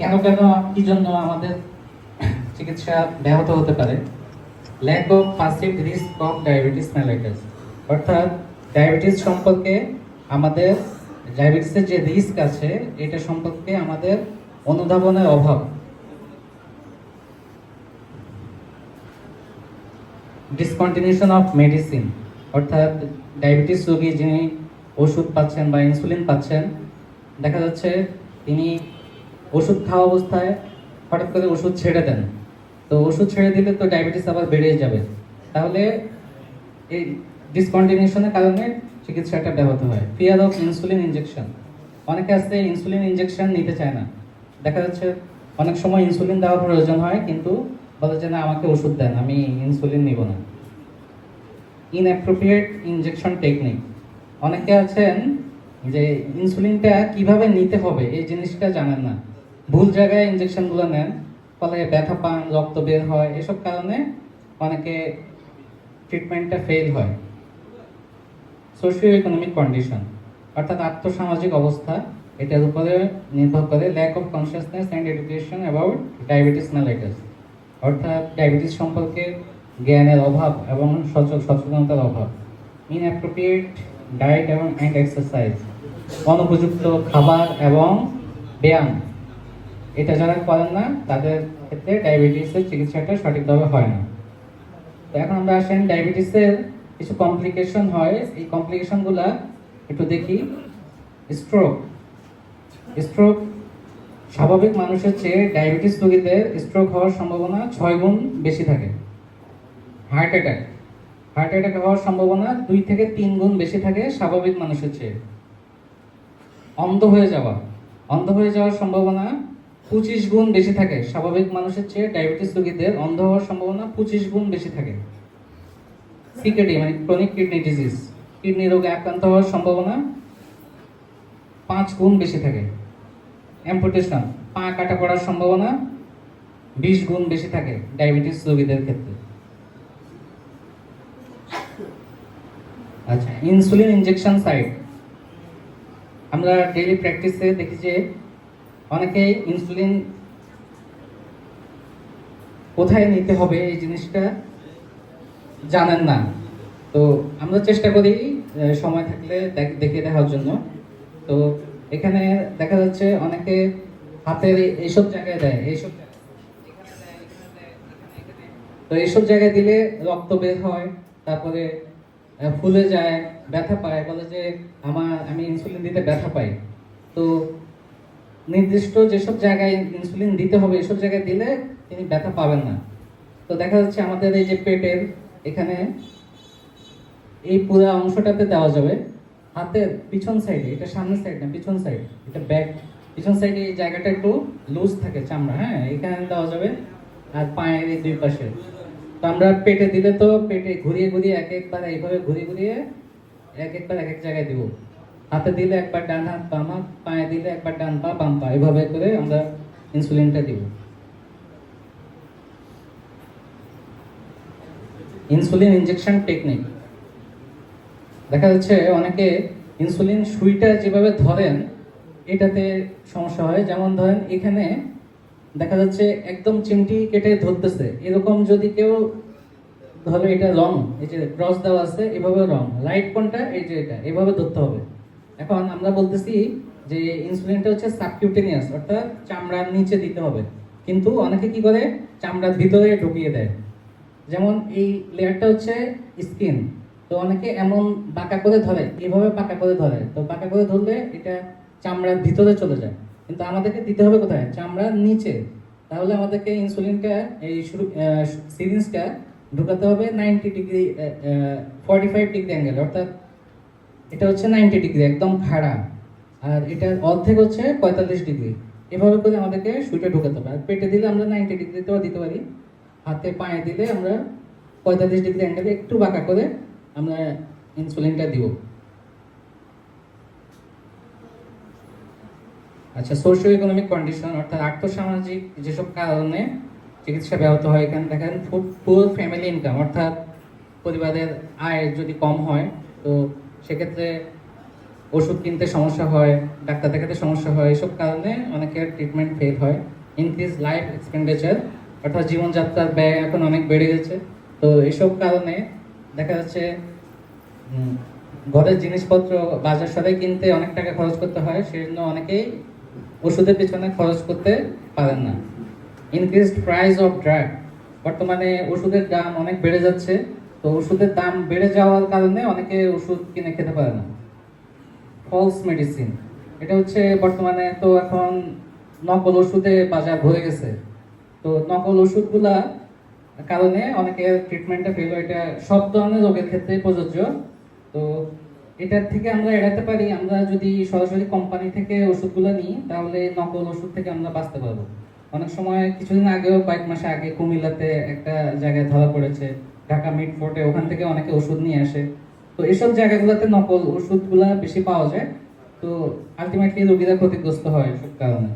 কেন কেন, কি জন্য আমাদের চিকিৎসা ব্যাহত হতে পারে? Lack of passive risk of diabetes mellitus অর্থাৎ ডায়াবেটিস সম্পর্কে আমাদের ডায়াবেটিসের যে রিস্ক আছে, এটা সম্পর্কে আমাদের অনুধাবনের অভাব। ডিসকন্টিনিউশন অফ মেডিসিন অর্থাৎ ডায়াবেটিস রোগী যিনি ওষুধ পাচ্ছেন বা ইনসুলিন পাচ্ছেন, দেখা যাচ্ছে তিনি ওষুধ খাওয়া অবস্থায় হঠাৎ করে ওষুধ ছেড়ে দেন। তো ওষুধ ছেড়ে দিলে তো ডায়াবেটিস আবার বেড়ে যাবে। তাহলে এই ডিসকন্টিনিউশনের কারণে চিকিৎসাটা ব্যাহত হয়। ফিয়ার অফ ইনসুলিন ইনজেকশন অনেকে আসতে ইনসুলিন ইনজেকশন নিতে চায় না। দেখা যাচ্ছে অনেক সময় ইনসুলিন দেওয়ার প্রয়োজন হয়, কিন্তু বলে যে না, আমাকে ওষুধ দেন, আমি ইনসুলিন নিব না। ইনঅ্যাপ্রোপ্রিয়েট ইনজেকশন টেকনিক অনেকে আছেন যে ইনসুলিনটা কীভাবে নিতে হবে, এই জিনিসটা জানেন না। ভুল জায়গায় ইনজেকশনগুলো নেন, ফলে ব্যথা পান, রক্ত বের হয়, এসব কারণে অনেকে ট্রিটমেন্টটা ফেল হয়। সোশিও ইকোনমিক কন্ডিশন অর্থাৎ আর্থসামাজিক অবস্থা, এটার উপরে নির্ভর করে lack of consciousness and education about diabetes mellitus অর্থাৎ ডায়াবেটিস সম্পর্কে জ্ঞানের অভাব এবং সচেত- সচেতনতার অভাব ইনঅ্যাপ্রোপ্রিয়েট ডায়েট এবং অ্যান্ড এক্সারসাইজ অনুপযুক্ত খাবার এবং ব্যায়াম। এটা যারা করেন না, তাদের ক্ষেত্রে ডায়াবেটিসের চিকিৎসাটা সঠিকভাবে হয় না। তো এখন আমরা আসেন, ডায়াবেটিসের কিছু কমপ্লিকেশন হয়। এই কমপ্লিকেশনগুলা একটু দেখি। স্ট্রোক স্ট্রোক স্বাভাবিক মানুষের চেয়ে ডায়াবেটিস রোগীদের স্ট্রোক হওয়ার সম্ভাবনা ছয় গুণ বেশি থাকে। হার্ট অ্যাটাক হার্ট অ্যাটাক হওয়ার সম্ভাবনা দুই থেকে তিন গুণ বেশি থাকে স্বাভাবিক মানুষের চেয়ে। অন্ধ হয়ে যাওয়া। অন্ধ হয়ে যাওয়ার সম্ভাবনা পঁচিশ গুণ বেশি থাকে। স্বাভাবিক মানুষের চেয়ে ডায়াবেটিস রোগীদের অন্ধ হওয়ার সম্ভাবনা পঁচিশ গুণ বেশি থাকে। সিকেডি মানে ক্রনিক কিডনি ডিজিজ কিডনি রোগে আক্রান্ত হওয়ার সম্ভাবনা পাঁচ গুণ বেশি থাকে। অ্যাম্পুটেশন পা কাটা পড়ার সম্ভাবনা বিশ গুণ বেশি থাকে ডায়াবেটিস রোগীদের ক্ষেত্রে। আচ্ছা ইনসুলিন ইনজেকশন সাইট আমরা ডেইলি প্র্যাকটিসে দেখি যে অনেকে ইনসুলিন কোথায় নিতে হবে এই জিনিসটা জানেন না তো আমরা চেষ্টা করি সময় থাকলে দেখ- দেওয়ার জন্য তো এখানে দেখা যাচ্ছে অনেকে হাতের এইসব জায়গায় দেয়, এইসব। তো এইসব জায়গায় দিলে রক্ত বের হয়, তারপরে ফুলে যায়, ব্যথা পায়, বলে যে, আমার, আমি ইনসুলিন দিতে ব্যথা পাই তো নির্দিষ্ট যেসব জায়গায় ইনসুলিন দিতে হবে, এসব জায়গায় দিলে তিনি ব্যথা পাবেন না। তো দেখা যাচ্ছে আমাদের এই যে পেটের এখানে এই পুরো অংশটাতে দেওয়া যাবে। হাতের পিছন সাইডে এটা সামনের সাইড না, পিছন সাইড এটা ব্যাক পিছন সাইডে এই জায়গাটা একটু লুজ থাকে চামড়া হ্যাঁ? এখানে দেওয়া যাবে আর পায়ের এই দুই পাশে। তো আমরা পেটে দিলে তো পেটে ঘুরিয়ে ঘুরিয়ে এক একবার এইভাবে ঘুরিয়ে ঘুরিয়ে এক একবার এক এক জায়গায় দিব। হাতে দিলে একবার ডান হাত বাম পায়ে দিলে একবার ডান পা, বাম পা, এভাবে করে আমরা ইনসুলিনটা দিব। ইনসুলিন ইনজেকশন টেকনিক দেখা যাচ্ছে অনেকে ইনসুলিন সুইটা যেভাবে ধরেন, এটাতে সমস্যা হয়। যেমন ধরেন এখানে দেখা যাচ্ছে একদম চিমটি কেটে ধরতেছে। এরকম যদি কেউ ধরো এটা রং, এই যে ক্রস দেওয়া আছে, এভাবে রং। রাইট কোনটা এই যে এটা, এভাবে ধরতে হবে। এখন আমরা বলতেছি যে ইনসুলিনটা হচ্ছে সাবকিউটেনিয়াস অর্থাৎ চামড়ার নিচে দিতে হবে। কিন্তু অনেকে কি করে? চামড়ার ভিতরে ঢুকিয়ে দেয়। যেমন এই লেয়ারটা হচ্ছে স্কিন। তো অনেকে এমন বাঁকা করে ধরে, এভাবে পাকা করে ধরে। তো পাকা করে ধরলে এটা চামড়ার ভিতরে চলে যায়। কিন্তু আমাদেরকে দিতে হবে কোথায়? চামড়ার নিচে। তাহলে আমাদেরকে ইনসুলিনটা এই শুরু সিরিঞ্জটা ঢুকাতে হবে ninety degree forty five degree angle অর্থাৎ এটা হচ্ছে নাইনটি ডিগ্রি একদম খাড়া। আর এটা অর্ধেক হচ্ছে পঁয়তাল্লিশ ডিগ্রি। এভাবে করে আমাদেরকে সুইটা ঢুকাতে হবে। আর পেটে দিলে আমরা নাইনটি ডিগ্রিতেও দিতে পারি। হাতে পায়ে দিলে আমরা পঁয়তাল্লিশ ডিগ্রি অ্যাঙ্গেলে একটু বাঁকা করে আমরা ইনসুলিনটা দিব। আচ্ছা সোশিও ইকোনমিক কন্ডিশন অর্থাৎ আর্থসামাজিক যেসব কারণে চিকিৎসা ব্যাহত হয় এখানে দেখেন পুয়ার ফ্যামিলি ইনকাম অর্থাৎ পরিবারের আয় যদি কম হয়, তো সেক্ষেত্রে ওষুধ কিনতে সমস্যা হয়, ডাক্তার দেখাতে সমস্যা হয়, এসব কারণে অনেকের ট্রিটমেন্ট ফেল হয়। ইনক্রিজ লাইফ এক্সপেন্ডিচার অর্থাৎ জীবনযাত্রার ব্যয় এখন অনেক বেড়ে গেছে। তো এসব কারণে দেখা যাচ্ছে ঘরের জিনিসপত্র বাজার সদাই কিনতে অনেক টাকা খরচ করতে হয়, সেজন্য অনেকেই ওষুধের পেছনে খরচ করতে পারেন না। ইনক্রিজড প্রাইস অফ ড্রাগ বর্তমানে ওষুধের দাম অনেক বেড়ে যাচ্ছে। তো ওষুধের দাম বেড়ে যাওয়ার কারণে অনেকে ওষুধ কিনে খেতে পারে না। ফলস মেডিসিন এটা হচ্ছে বর্তমানে তো এখন নকল ওষুধে বাজার ভরে গেছে। তো নকল ওষুধগুলা কারণে অনেকে ট্রিটমেন্টটা হয়। এটা সব ধরনের রোগের ক্ষেত্রে প্রযোজ্য। তো এটার থেকে আমরা এড়াতে পারি, আমরা যদি সরাসরি কোম্পানি থেকে ওষুধগুলো নিই, তাহলে নকল ওষুধ থেকে আমরা বাঁচতে পারব। অনেক সময় কিছুদিন আগেও, কয়েক মাস আগে কুমিল্লাতে একটা জায়গায় ধরা পড়েছে, ঢাকা মিড ফোর্টে ওখান থেকে অনেকে ওষুধ নিয়ে আসে। তো এসব জায়গাগুলোতে নকল ওষুধগুলা বেশি পাওয়া যায়। তো আলটিমেটলি রোগীরা ক্ষতিগ্রস্ত হয় এসব কারণে।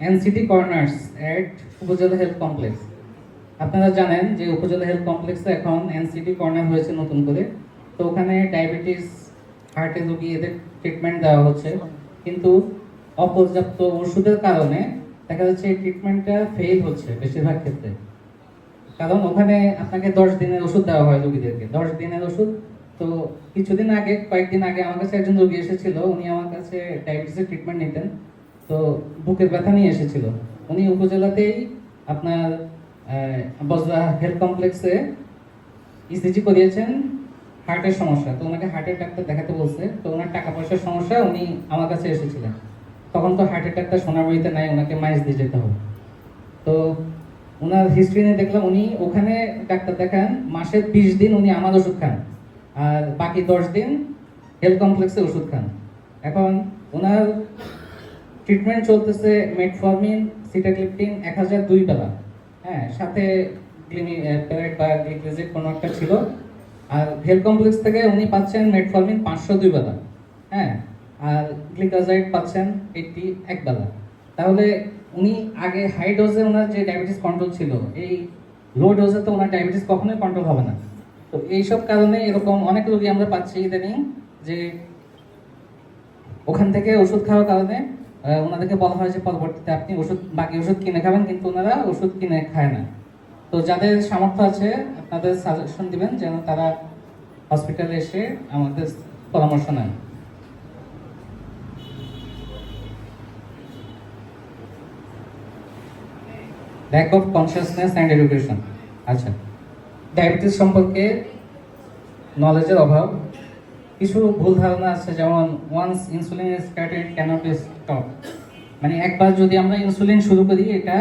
এনসিটি কর্নার্স এট উপজেলা হেলথ কমপ্লেক্স। আপনারা জানেন যে উপজেলা হেলথ কমপ্লেক্সে এখন এনসিটি কর্নার হয়েছে নতুন করে। তো ওখানে ডায়াবেটিস, হার্টের রোগী এদের ট্রিটমেন্ট দেওয়া হচ্ছে। কিন্তু অপর্যাপ্ত ওষুধের কারণে দেখা যাচ্ছে এই ট্রিটমেন্টটা ফেল হচ্ছে বেশিরভাগ ক্ষেত্রে। কারণ ওখানে আপনাকে দশ দিনের ওষুধ দেওয়া হয় রোগীদেরকে। দশ দিনের ওষুধ। তো কিছুদিন আগে, কয়েকদিন আগে আমার কাছে একজন রোগী এসেছিল। উনি আমার কাছে ডায়াবেটিসের ট্রিটমেন্ট নিতেন। তো বুকের ব্যথা নিয়ে এসেছিল। উনি উপজেলাতেই আপনার বজরা হেলথ কমপ্লেক্সে ইসিজি করিয়েছেন হার্টের সমস্যা। তো ওনাকে হার্টের ডাক্তার দেখাতে বলছে। তো ওনার টাকা পয়সার সমস্যা উনি আমার কাছে এসেছিলেন। তখন তো হার্টের ডাক্তার সোনাবাড়িতে নাই, ওনাকে মাইজ দিয়ে যেতে হবে। তো ওনার হিস্ট্রি নিয়ে দেখলাম উনি ওখানে ডাক্তার দেখান, মাসে বিশ দিন উনি আমার ওষুধ খান, আর বাকি দশ দিন হেলথ কমপ্লেক্সে ওষুধ খান। এখন ওনার ট্রিটমেন্ট চলতেছে মেটফর্মিন সিটাক্লিপটিন এক হাজার দুই বেলা। হ্যাঁ সাথে প্যারেট বা কোনো একটা ছিল। আর হেলথ কমপ্লেক্স থেকে উনি পাচ্ছেন মেটফর্মিন পাঁচশো দুই বেলা। হ্যাঁ আর গ্লিকাজাইড পাচ্ছেন এইটটি এক বেলা। তাহলে উনি আগে হাই ডোজে ওনার যে ডায়াবেটিস কন্ট্রোল ছিল, এই লো ডোজে তো ওনার ডায়াবেটিস কখনোই কন্ট্রোল হবে না। তো এইসব কারণে এরকম অনেক রোগী আমরা পাচ্ছি ইদানিং যে ওখান থেকে ওষুধ খাওয়ার কারণে ওনাদেরকে বলা হয় যে পরবর্তীতে আপনি ওষুধ, বাকি ওষুধ কিনে খাবেন, কিন্তু ওনারা ওষুধ কিনে খায় না। তো যাদের সামর্থ্য আছে, আপনাদের সাজেশন দিবেন যেন তারা হসপিটালে এসে আমাদের পরামর্শ নেন। Lack of consciousness and education আচ্ছা ডায়াবেটিস সম্পর্কে নলেজের অভাব। কিছু ভুল ধারণা আছে, যেমন once insulin is started cannot stop মানে একবার যদি আমরা ইনসুলিন শুরু করি, এটা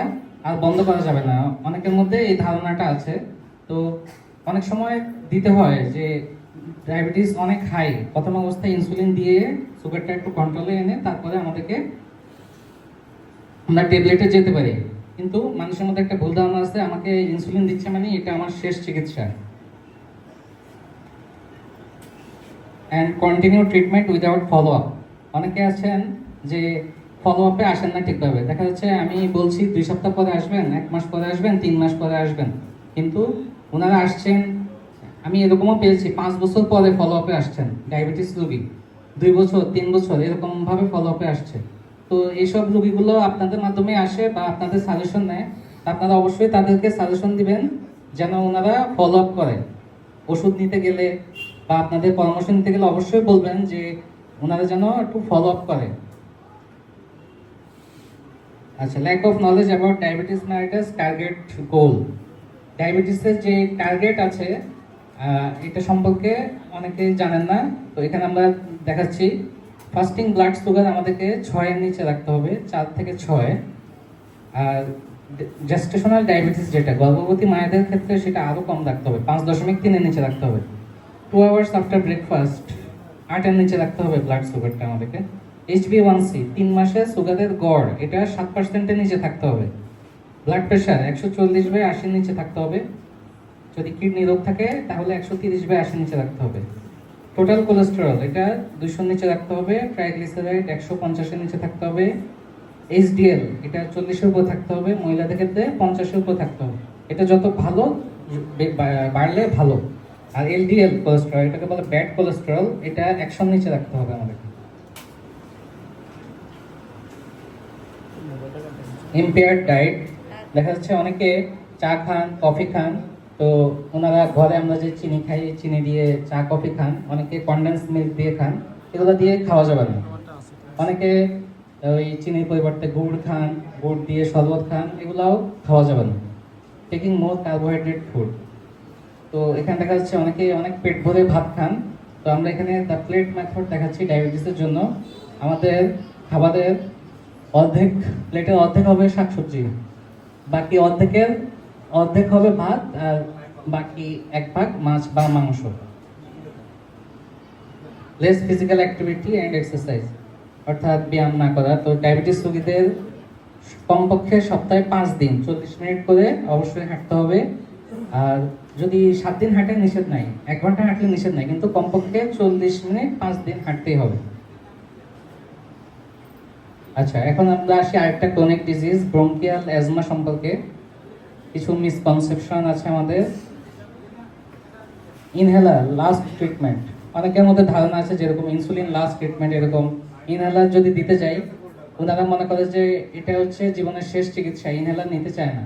আর বন্ধ করা যাবে না। অনেকের মধ্যে এই ধারণাটা আছে। তো অনেক সময় দিতে হয় যে ডায়াবেটিস অনেক হাই প্রথম অবস্থায় ইনসুলিন দিয়ে সুগারটা একটু কন্ট্রোলে এনে তারপরে আমাদেরকে আমরা ট্যাবলেটে যেতে পারি। কিন্তু মানুষের মধ্যে একটা ভুল ধারণা আছে, আমাকে ইনসুলিন দিচ্ছে মানে এটা আমার শেষ চিকিৎসা। And continue treatment without follow up অনেকে আছেন যে ফলো আপে আসেন না ঠিকভাবে। দেখা যাচ্ছে আমি বলছি দুই সপ্তাহ পরে আসবেন, এক মাস পরে আসবেন, তিন মাস পরে আসবেন। কিন্তু ওনারা আসছেন, আমি এরকমও পেয়েছি, পাঁচ বছর পরে ফলো আপে আসছেন। ডায়াবেটিস রোগী। দুই বছর, তিন বছর, এরকমভাবে ফলো আপে আসছে। তো এইসব রোগীগুলো আপনাদের মাধ্যমে আসে বা আপনাদের সাজেশন নেয়, আপনারা অবশ্যই তাদেরকে সাজেশন দিবেন যেন ওনারা ফলো আপ করে। ওষুধ নিতে গেলে বা আপনাদের পরামর্শ নিতে গেলে অবশ্যই বলবেন যে ওনারা যেন একটু ফলো আপ করে। আচ্ছা lack of knowledge about diabetes mellitus target goal ডায়াবেটিসের যে টার্গেট আছে এটা সম্পর্কে অনেকে জানেন না, তো এখানে আমরা দেখাচ্ছি। ফাস্টিং ব্লাড সুগার আমাদেরকে ছয়ের নিচে রাখতে হবে, চার থেকে ছয়। আর জেস্টেশনাল ডায়াবেটিস যেটা, গর্ভবতী মায়েদের ক্ষেত্রে সেটা আরও কম রাখতে হবে, পাঁচ দশমিক তিনের নিচে রাখতে হবে। টু আওয়ার্স আফটার ব্রেকফাস্ট আটের নিচে রাখতে হবে ব্লাড সুগারটা আমাদেরকে। এইচবি ওয়ান সি তিন মাসে সুগারের গড়, এটা সাত পার্সেন্টের নিচে থাকতে হবে। ব্লাড প্রেশার একশো চল্লিশ বাই আশির নিচে থাকতে হবে। যদি কিডনি রোগ থাকে, তাহলে একশো তিরিশ বাই আশির নিচে রাখতে হবে। টোটাল কোলেস্টেরল এটা দুশোর নিচে রাখতে হবে ট্রাইগ্লিসারাইড একশো পঞ্চাশের নিচে থাকতে হবে এইচডিএল এটা চল্লিশের উপর থাকতে হবে, মহিলাদের ক্ষেত্রে পঞ্চাশের উপর থাকতে হবে। এটা যত ভালো বাড়লে ভালো। আর এলডিএল কোলেস্টেরল এটাকে বলে ব্যাড কোলেস্টেরল এটা একশোর নিচে রাখতে হবে আমাদেরকে। ইম্পেয়ার্ড ডায়েট দেখা যাচ্ছে অনেকে চা খান কফি খান তো ওনারা ঘরে আমরা যে চিনি খাই, চিনি দিয়ে চা, কফি খান, অনেকে কন্ডেন্স মিল্ক দিয়ে খান, এগুলো দিয়ে খাওয়া যাবে না। অনেকে ওই চিনির পরিবর্তে গুড় খান, গুড় দিয়ে শরবত খান, এগুলাও খাওয়া যাবে না। টেকিং মোর কার্বোহাইড্রেট ফুড তো এখানে দেখা যাচ্ছে অনেকে অনেক পেট ভরে ভাত খান। তো আমরা এখানে দ্য প্লেট মেথড দেখাচ্ছি ডায়াবেটিসের জন্য। আমাদের খাবারের অর্ধেক প্লেটের অর্ধেক হবে শাকসবজি। বাকি অর্ধেকের অর্ধেক হবে ভাত আর বাকি এক ভাগ মাছ বা মাংস। Less physical activity and exercise অর্থাৎ ব্যায়াম না করা। তো ডায়াবেটিস রোগীদের কমপক্ষে সপ্তাহে পাঁচ দিন, চল্লিশ মিনিট করে অবশ্যই হাঁটতে হবে। আর যদি সাত দিন হাঁটে, নিষেধ নাই। এক ঘণ্টা হাঁটলে নিষেধ নাই, কিন্তু কমপক্ষে চল্লিশ মিনিট, পাঁচ দিন হাঁটতেই হবে। আচ্ছা এখন আমরা আসি আরেকটা ক্রনিক ডিজিজ ব্রঙ্কিয়াল অ্যাজমা সম্পর্কে। কিছু মিসকনসেপশন আছে আমাদের। ইনহেলার লাস্ট ট্রিটমেন্ট অনেকের মধ্যে ধারণা আছে যেরকম ইনসুলিন লাস্ট ট্রিটমেন্ট এরকম। ইনহেলার যদি দিতে যাই, ওনারা মনে করে যে এটা হচ্ছে জীবনের শেষ চিকিৎসা ইনহেলার নিতে চায় না।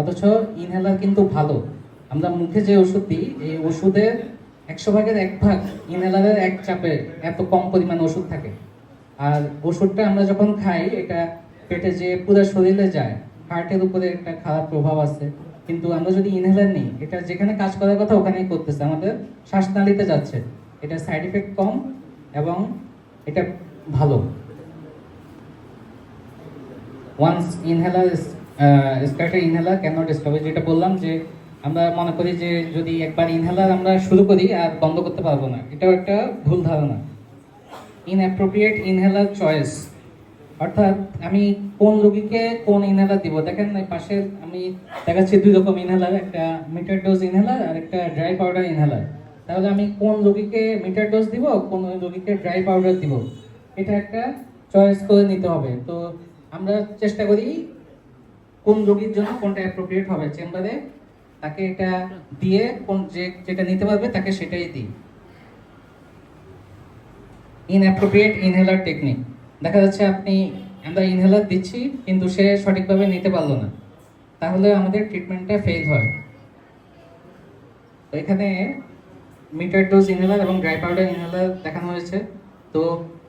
অথচ ইনহেলার কিন্তু ভালো। আমরা মুখে যে ওষুধ দিই, এই ওষুধের একশো ভাগের এক ভাগ ইনহেলারের এক চাপে এত কম পরিমাণ ওষুধ থাকে। আর ওষুধটা আমরা যখন খাই, এটা পেটে যে পুরো শরীরে যায় হার্টের উপরে একটা খারাপ প্রভাব আছে। কিন্তু আমরা যদি ইনহেলার নিই, এটা যেখানে কাজ করার কথা ওখানেই করতেছে। আমাদের শ্বাসনালীতে যাচ্ছে। এটা সাইড এফেক্ট কম এবং এটা ভালো। Once inhaler started inhaler can stop যেটা বললাম যে, আমরা মনে করি যে, যদি একবার ইনহেলার আমরা শুরু করি, আর বন্ধ করতে পারব না। এটাও একটা ভুল ধারণা। ইন ইনঅ্যাপ্রোপ্রিয়েট ইনহেলার চয়েস অর্থাৎ আমি কোন রোগীকে কোন ইনহেলার দিব? দেখেন এই পাশে আমি দেখাচ্ছি দুই রকম ইনহেলার একটা মিটার ডোজ ইনহেলার আর একটা ড্রাই পাউডার ইনহেলার তাহলে আমি কোন রোগীকে মিটার ডোজ দিব, কোন রোগীকে ড্রাই পাউডার দিব? এটা একটা চয়েস করে নিতে হবে। তো আমরা চেষ্টা করি কোন রোগীর জন্য কোনটা অ্যাপ্রোপ্রিয়েট হবে। চেম্বারে তাকে এটা দিয়ে কোন যে যেটা নিতে পারবে তাকে সেটাই দিই। ইনঅ্যাপ্রোপ্রিয়েট ইনহেলার টেকনিক দেখা যাচ্ছে আপনি, আমরা ইনহেলার দিচ্ছি, কিন্তু সে সঠিকভাবে নিতে পারল না। তাহলে আমাদের ট্রিটমেন্টটা ফেল হয়। তো এখানে মিটার ডোজ ইনহেলার এবং ড্রাই পাউডার ইনহেলার দেখানো হয়েছে। তো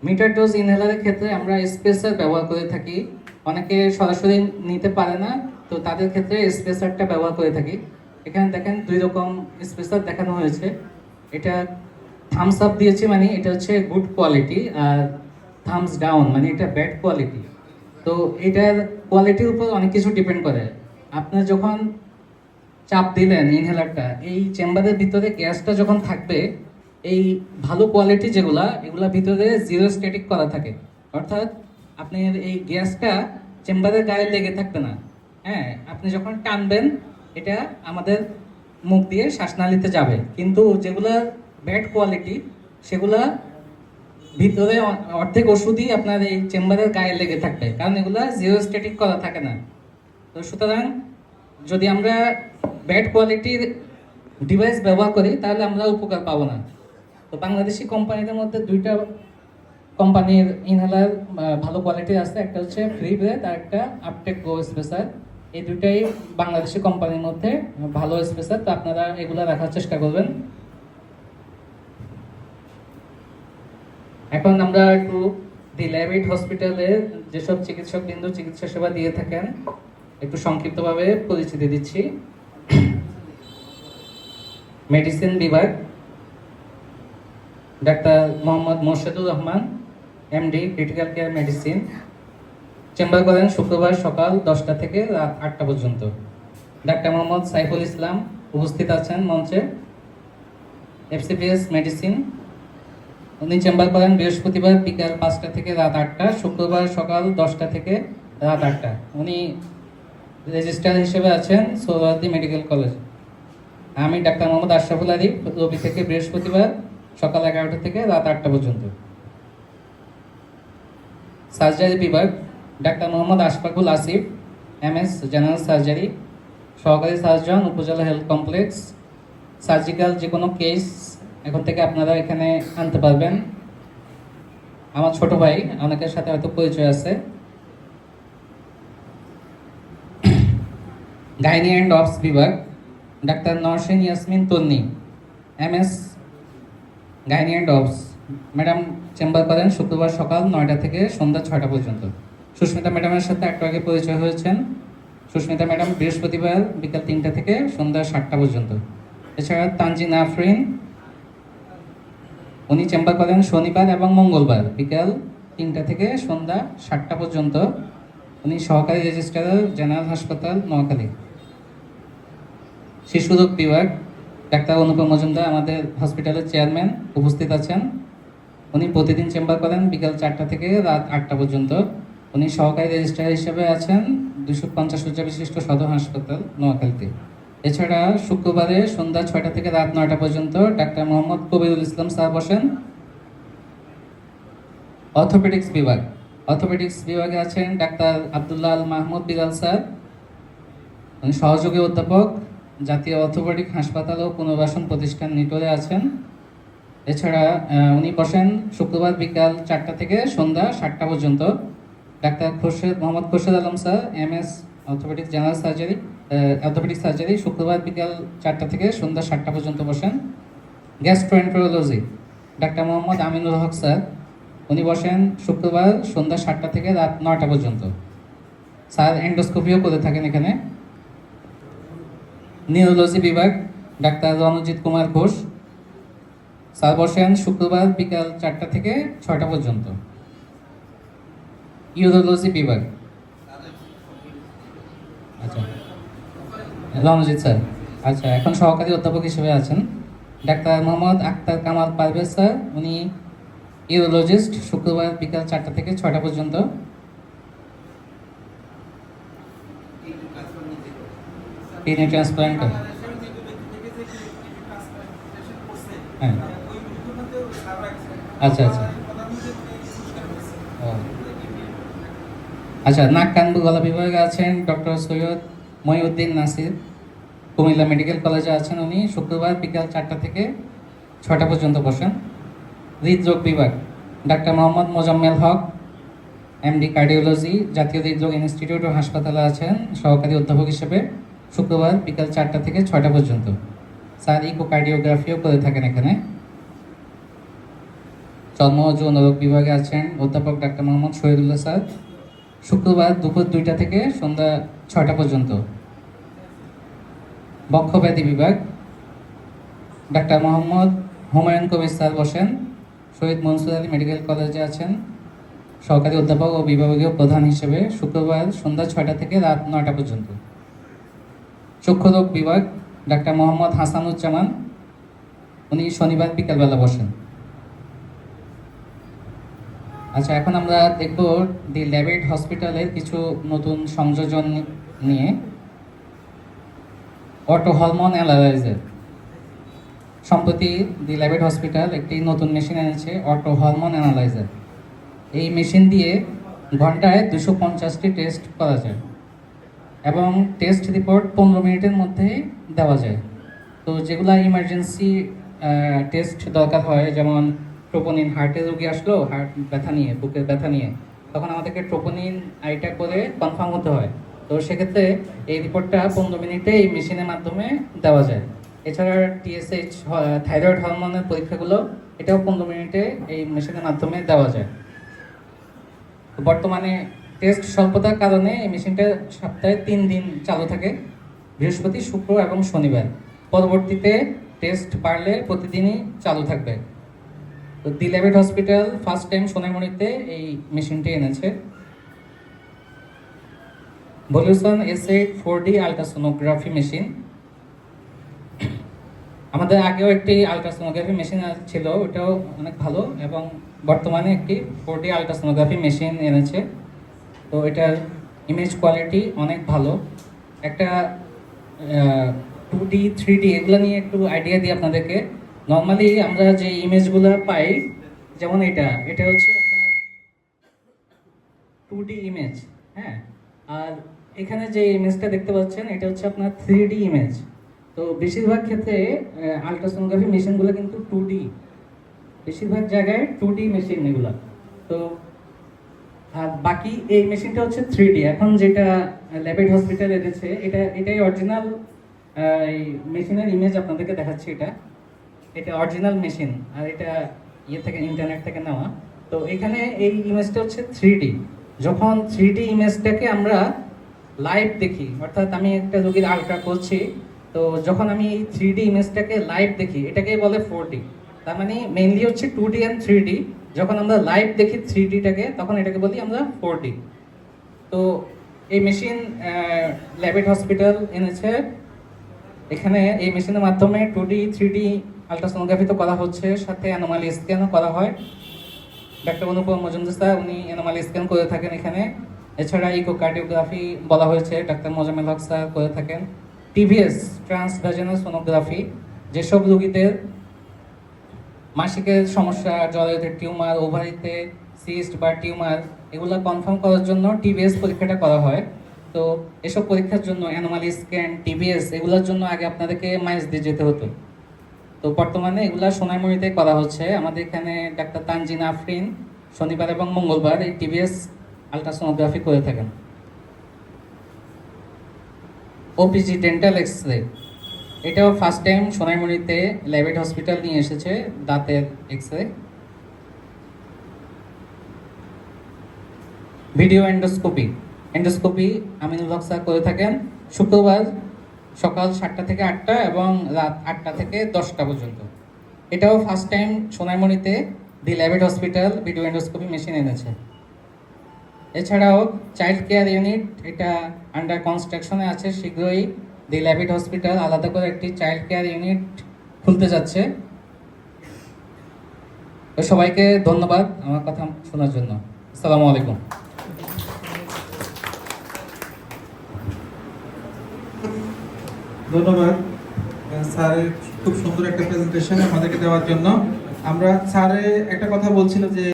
মিটার ডোজ ইনহেলারের ক্ষেত্রে আমরা স্পেসার ব্যবহার করে থাকি। অনেকে সরাসরি নিতে পারে না, তো তাদের ক্ষেত্রে স্পেসারটা ব্যবহার করে থাকি। এখানে দেখেন দুই রকম স্পেসার দেখানো হয়েছে। এটা থামস আপ দিয়েছি মানে এটা হচ্ছে গুড কোয়ালিটি আর থামস ডাউন মানে এটা ব্যাড কোয়ালিটি তো এটার কোয়ালিটির উপর অনেক কিছু ডিপেন্ড করে। আপনার যখন চাপ দিলেন ইনহেলারটা এই চেম্বারের ভিতরে গ্যাসটা যখন থাকবে, এই ভালো কোয়ালিটি যেগুলা, এগুলা ভিতরে জিরো স্ট্যাটিক করা থাকে। অর্থাৎ আপনার এই গ্যাসটা চেম্বারের গায়ে লেগে থাকবে না। হ্যাঁ আপনি যখন টানবেন, এটা আমাদের মুখ দিয়ে শ্বাসনালীতে যাবে। কিন্তু যেগুলা ব্যাড কোয়ালিটি সেগুলা ভিতরে অর্ধেক ওষুধই আপনার এই চেম্বারের গায়ে লেগে থাকবে, কারণ এগুলো জিরো স্ট্যাটিক করা থাকে না। তো সুতরাং যদি আমরা ব্যাড কোয়ালিটির ডিভাইস ব্যবহার করি, তাহলে আমরা উপকার পাবো না। তো বাংলাদেশি কোম্পানিদের মধ্যে দুইটা কোম্পানির ইনহেলার ভালো কোয়ালিটির আছে, একটা হচ্ছে ফ্রি ব্রেথ আর একটা আপটেক গো স্পেসার এই দুইটাই বাংলাদেশি কোম্পানির মধ্যে ভালো স্পেসার তো আপনারা এগুলো রাখার চেষ্টা করবেন। এখন আমরা একটু দি ল্যাবিট হসপিটালে যেসব চিকিৎসক বিন্দু চিকিৎসা সেবা দিয়ে থাকেন, একটু সংক্ষিপ্তভাবে পরিচিতি দিচ্ছি। মেডিসিন বিভাগ, doctor Mohammad Morshedur Rahman MD critical care medicine chamber করেন শুক্রবার সকাল দশটা থেকে রাত আটটা পর্যন্ত। ডাক্তার মোহাম্মদ সাইফুল ইসলাম উপস্থিত আছেন মঞ্চে। এফসিপিএস মেডিসিন উনি চেম্বার করেন, বৃহস্পতিবার বিকাল পাঁচটা থেকে রাত আটটা, শুক্রবার সকাল দশটা থেকে রাত আটটা। উনি রেজিস্ট্রার হিসেবে আছেন সৌরাদি মেডিকেল কলেজ। আমি ডাক্তার মোহাম্মদ আশরাফুল আলী, রবি থেকে বৃহস্পতিবার সকাল এগারোটা থেকে রাত আটটা পর্যন্ত। সার্জারি বিভাগ, doctor Mohammad Ashfaqul Asif M S general surgery, সহকারী surgeon, Upazila health complex, surgical যে কোনো কেস এখন থেকে আপনারা এখানে আনতে পারবেন। আমার ছোট ভাই, অনেকের সাথে হয়তো পরিচয় আছে। গাইনি অ্যান্ড অফস বিভাগ, doctor Nasrin Yasmin Tonni M S gynae and obs madam, chamber করেন শুক্রবার সকাল নয়টা থেকে সন্ধ্যা ছয়টা পর্যন্ত। সুস্মিতা ম্যাডামের সাথে একটু আগে পরিচয় হয়েছেন। সুস্মিতা ম্যাডাম বৃহস্পতিবার বিকাল তিনটা থেকে সন্ধ্যা সাতটা পর্যন্ত। এছাড়া তানজিন আফরিন উনি চেম্বার করেন শনিবার এবং মঙ্গলবার বিকাল তিনটা থেকে সন্ধ্যা সাতটা পর্যন্ত। উনি সহকারী রেজিস্ট্রার, জেনারেল হাসপাতাল, নোয়াখালী। শিশু রোগ বিভাগ, ডাক্তার অনুপম মজুমদার আমাদের হসপিটালের চেয়ারম্যান উপস্থিত আছেন। উনি প্রতিদিন চেম্বার করেন বিকাল চারটা থেকে রাত আটটা পর্যন্ত। উনি সহকারী রেজিস্ট্রার হিসেবে আছেন দুশো পঞ্চাশ বিশিষ্ট সদর হাসপাতাল, নোয়াখালীতে। এছাড়া শুক্রবারে সন্ধ্যা ছয়টা থেকে রাত নয়টা পর্যন্ত ডাক্তার মোহাম্মদ কবিরুল ইসলাম স্যার বসেন। অর্থোপেডিক্স বিভাগ। অর্থোপেডিক্স বিভাগে আছেন ডাক্তার আব্দুল্লাহ আল মাহমুদ বিলাল স্যার। উনি সহযোগী অধ্যাপক, জাতীয় অর্থোপেডিক হাসপাতাল ও পুনর্বাসন প্রতিষ্ঠান নিটোরে আছেন। এছাড়া উনি বসেন শুক্রবার বিকাল চারটা থেকে সন্ধ্যা সাতটা পর্যন্ত। Doctor Khorshed, Mohammad Khorshed Alam sir, M S orthopaedic general surgery orthopaedic surgery শুক্রবার বিকাল চারটা থেকে সন্ধ্যা সাতটা পর্যন্ত বসেন gastroenterology. Doctor Mohammad Aminul Haque sir, উনি বসেন শুক্রবার সন্ধ্যা সাতটা থেকে রাত নটা পর্যন্ত। স্যার, এন্ডোস্কোপিও করে থাকেন এখানে। নিউরোলজি বিভাগ, ডাক্তার রণজিৎ কুমার ঘোষ। স্যার বসেন শুক্রবার বিকাল চারটা থেকে ছয়টা পর্যন্ত। ইউরোলজি বিভাগ আচ্ছা রণজিৎ স্যার। আচ্ছা এখন সহকারী অধ্যাপক হিসেবে আছেন ডাক্তার মোহাম্মদ আক্তার কামাল পারভেজ স্যার। উনি ইউরোলজিস্ট, শুক্রবার বিকাল চারটা থেকে ছয়টা পর্যন্ত। Kidney transplant. হ্যাঁ। আচ্ছা আচ্ছা। আচ্ছা নাক কান গলা বিভাগে আছেন ডক্টর সৈয়দ মহিউদ্দিন নাসির। কুমিল্লা মেডিকেল কলেজে আছেন উনি। শুক্রবার বিকাল চারটা থেকে ছয়টা পর্যন্ত বসেন। হৃদরোগ বিভাগ। Doctor Mohammad Mozammel Haque, MD cardiology, জাতীয় হৃদরোগ ইনস্টিটিউট ও হাসপাতালে আছেন। সহকারী অধ্যাপক হিসেবে শুক্রবার বিকাল চারটা থেকে ছয়টা পর্যন্ত। স্যার, ইকোকার্ডিওগ্রাফিও করে থাকেন এখানে। চর্ম ও যৌন রোগ বিভাগে আছেন অধ্যাপক ডাক্তার মোহাম্মদ শহীদুল্লাহ স্যার। শুক্রবার দুপুর দুইটা থেকে সন্ধ্যা ছয়টা পর্যন্ত। বক্ষব্যাধি বিভাগ, ডাক্তার মোহাম্মদ হুমায়ুন কবির স্যার বসেন, শহীদ মনসুর আলী মেডিকেল কলেজে আছেন, সহকারী অধ্যাপক ও বিভাগীয় প্রধান হিসেবে শুক্রবার সন্ধ্যা ছয়টা থেকে রাত নয়টা পর্যন্ত। চক্ষুরোগ বিভাগ, ডাক্তার মোহাম্মদ হাসানুজ্জামান, উনি শনিবার বিকালবেলা বসেন। আচ্ছা এখন আমরা দেখব দি ল্যাবেড হসপিটালের কিছু নতুন সংযোজন নিয়ে। অটো হরমোন অ্যানালাইজার সম্প্রতি দি ল্যাবেড হসপিটাল একটি নতুন মেশিন এনেছে অটো হরমোন অ্যানালাইজার এই মেশিন দিয়ে ঘন্টায় দুশো পঞ্চাশটি টেস্ট করা যায় এবং টেস্ট রিপোর্ট পনেরো মিনিটের মধ্যে দেওয়া যায়। তো যেগুলো ইমার্জেন্সি টেস্ট দরকার হয়, যেমন ট্রোপোনিন হার্টের রোগী আসলো হার্ট ব্যথা নিয়ে, বুকের ব্যথা নিয়ে, তখন আমাদেরকে ট্রোপোনিন আইটা করে কনফার্ম হতে হয়। তো সেক্ষেত্রে এই রিপোর্টটা পনেরো মিনিটে এই মেশিনের মাধ্যমে দেওয়া যায়। এছাড়া টিএসএইচ থাইরয়েড হরমোনের পরীক্ষাগুলো, এটাও পনেরো মিনিটে এই মেশিনের মাধ্যমে দেওয়া যায়। বর্তমানে টেস্ট স্বল্পতার কারণে এই মেশিনটা সপ্তাহে তিন দিন চালু থাকে, বৃহস্পতি, শুক্র এবং শনিবার। পরবর্তীতে টেস্ট বাড়লে প্রতিদিনই চালু থাকবে। তো the Labaid hospital first time সোনাইমণিতে এই মেশিনটি এনেছে। Voluson S four D ultrasonography machine. আমাদের আগেও একটি আলট্রাসোনোগ্রাফি মেশিন ছিল, ওটাও অনেক ভালো এবং বর্তমানে একটি ফোর ডি আলট্রাসোনোগ্রাফি মেশিন এনেছে। তো এটার ইমেজ কোয়ালিটি অনেক ভালো। একটা টু ডি থ্রি ডি এগুলো নিয়ে একটু আইডিয়া দিই আপনাদেরকে। নর্মালি আমরা যে ইমেজগুলো পাই, যেমন এটা এটা হচ্ছে টু ডি ইমেজ হ্যাঁ? আর এখানে যে ইমেজটা দেখতে পাচ্ছেন, এটা হচ্ছে আপনার থ্রি ডি ইমেজ তো বেশিরভাগ ক্ষেত্রে আলট্রাসোনোগ্রাফি মেশিনগুলো কিন্তু টু ডি বেশিরভাগ জায়গায় টু ডি মেশিন এগুলো। তো আর বাকি এই মেশিনটা হচ্ছে থ্রি ডি এখন যেটা ল্যাবেড হসপিটাল এনেছে এটা, এটাই অরিজিনাল মেশিনের ইমেজ আপনাদেরকে দেখাচ্ছি এটা। এটা অরিজিনাল মেশিন আর এটা ইয়ে থেকে ইন্টারনেট থেকে নেওয়া। তো এখানে এই ইমেজটা হচ্ছে থ্রি যখন থ্রি ইমেজটাকে আমরা লাইভ দেখি, অর্থাৎ আমি একটা রোগীর আলট্রা করছি তো যখন আমি এই থ্রি ইমেজটাকে লাইভ দেখি, এটাকেই বলে ফোর তার মানে মেইনলি হচ্ছে টু ডি অ্যান্ড থ্রি যখন আমরা লাইভ দেখি থ্রি ডিটাকে তখন এটাকে বলি আমরা ফোর তো এই মেশিন ল্যাবেট হসপিটাল এনেছে। এখানে এই মেশিনের মাধ্যমে two D three D ultrasonography তো করা হচ্ছে, সাথে অ্যানোমালি স্ক্যানও করা হয়। ডাক্তার অনুপম মজুমদার স্যার, উনি অ্যানোমালি স্ক্যান করে থাকেন এখানে। এছাড়া ইকোকার্ডিওগ্রাফি বলা হয়েছে, ডাক্তার মোজামেল হক স্যার করে থাকেন। টিভিএস, ট্রান্সভেজনাল সোনোগ্রাফি, যেসব রোগীদের মাসিকের সমস্যা জরায়ুতে টিউমার, ওভারিতে সিস্ট বা টিউমার, এগুলো কনফার্ম করার জন্য টিভিএস পরীক্ষাটা করা হয়। তো এসব পরীক্ষার জন্য অ্যানোমালি স্ক্যান, টিভিএস, এগুলোর জন্য আগে আপনাদেরকে মাইজ দিয়ে যেতে হতো। তো বর্তমানে এগুলা সোনাইমুড়িতে করা হচ্ছে। আমাদের এখানে ডাক্তার তানজিন আফরিন শনিবার এবং মঙ্গলবার এই টিভিএস আলট্রাসোনোগ্রাফি করে থাকেন। ওপিজি ডেন্টাল এক্স রে এটাও ফার্স্ট টাইম সোনাইমুড়িতে ল্যাবেট হসপিটাল নিয়ে এসেছে দাঁতের X ray video endoscopy endoscopy Aminul Haque sir করে থাকেন। শুক্রবার সকাল সাতটা থেকে আটটা এবং রাত আটটা থেকে দশটা পর্যন্ত। এটাও first time সোনাইমণিতে the Labaid hospital video endoscopy machine এনেছে। এছাড়াও চাইল্ড কেয়ার ইউনিট এটা আন্ডার কনস্ট্রাকশনে আছে, শীঘ্রই দি ল্যাবেট হসপিটাল আলাদা করে একটি চাইল্ড কেয়ার ইউনিট খুলতে যাচ্ছে। সবাইকে ধন্যবাদ আমার কথা শোনার জন্য। আসসালামু আলাইকুম। ধন্যবাদ। স্যারের খুব সুন্দর একটা প্রেজেন্টেশন আমাদেরকে দেওয়ার জন্য। আমরা স্যারে একটা কথা বলছিল যে